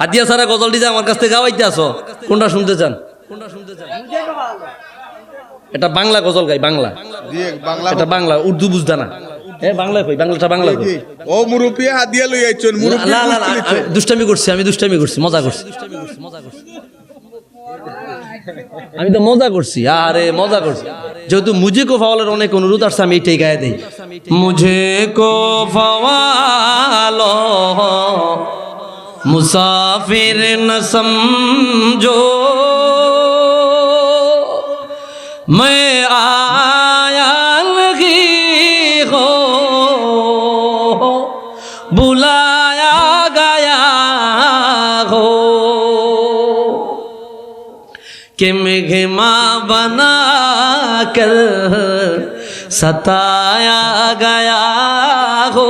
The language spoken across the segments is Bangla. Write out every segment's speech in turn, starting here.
হাতিয়া সারা গজলটি যে আমার কাছ থেকে গাওয়াইতে আসো কোনটা শুনতে চান? কোনটা শুনতে চান এটা বাংলা গজল গাই বাংলা। বাংলা এটা বাংলা উর্দু বুঝদা না। দুষ্টামি করছি আমি দুষ্টামি করছি মজা করছি। আমি তো মজা করছি আরে মজা করছি। যেহেতু মুঝে কো ফাওয়ালের অনেক অনুরোধ আসছে আমি এইটাই গায়ে দেই। মুঝে কো ফাওয়ালো मुसाफिर न समझो मैं आया नहीं हो बुलाया गया हो कि मेघमा बना कर सताया गया हो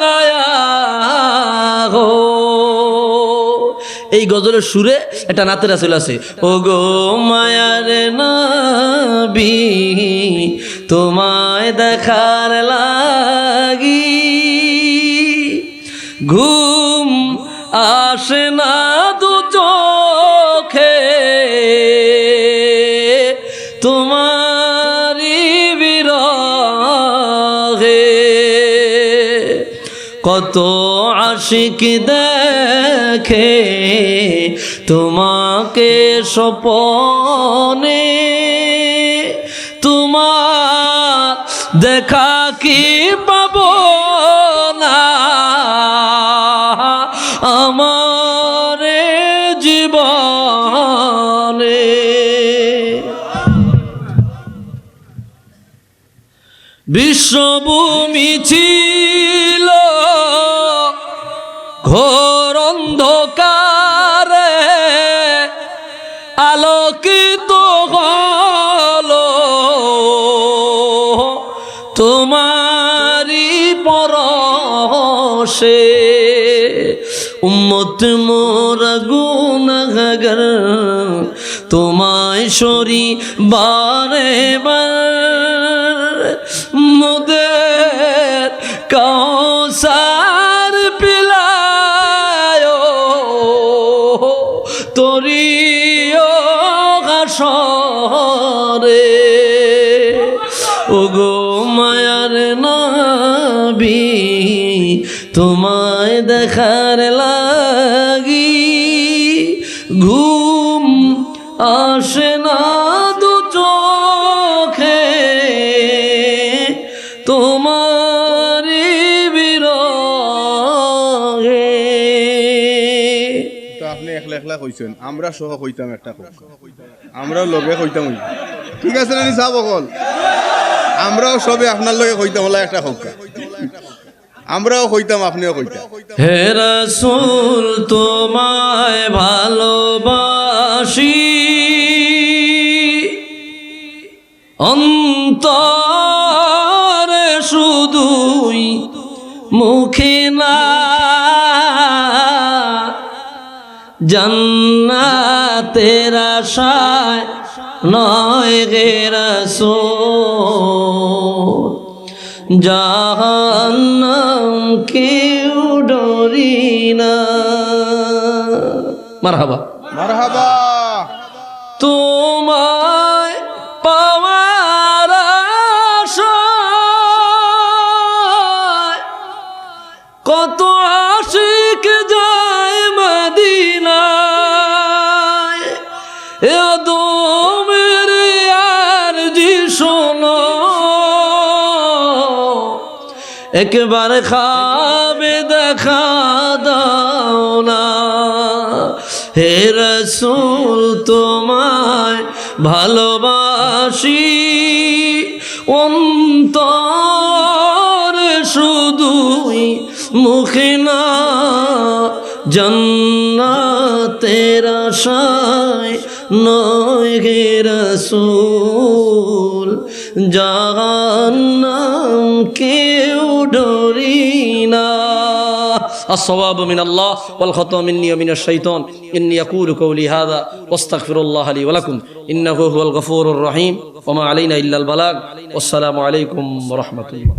গায়া এই গজলের সুরে একটা নাতের আছে আছে ও গো মায়ার না বি তোমায় দেখার লা কত আশিক দেখে তোমাকে সপনে তোমার দেখা কি পাব না? আমার জীবনে। বিশ্বভূমি ছিল ঘোর অন্ধকারে আলোকিত হলো। তোমারি পরশে উম্মত মোর গুনাগার তোমায় শরী বারে বার তোরিও ওগো মায়ার নাবি তোমায় দেখার লাগি। ঘুম আসে আপনি একলা একলা কইছেন, আমরা সহ কইতাম একটা আমরাও লগে কইতাম ঠিক আছে না নিসা বকল? আমরাও সবে আপনার লগে কইতাম হলা একটা হোকা আমরাও কইতাম, আপনিও কইতাম। হে রসুল, তোমায় ভালোবাসি। অন্তরে শুধুই মুখে না জন্নাতের আশায় নয় গে রসুল। জাহান্নাম কেউ ডরি না। মারহাবা। মারহাবা। একবার খাবে দেখা দাও না। হে রসুল, তোমায় ভালোবাসি। অন্তর শুধুই মুখে না, জন্নাতের আশায় নয় গে রসুল। জাহান্নাম কেউ ডরি না الصواب من الله والخطأ مني ومن الشيطان إني أقول قولي هذا واستغفر الله لي ولكم إنه هو الغفور الرحيم وما علينا إلا البلاغ والسلام عليكم ورحمة الله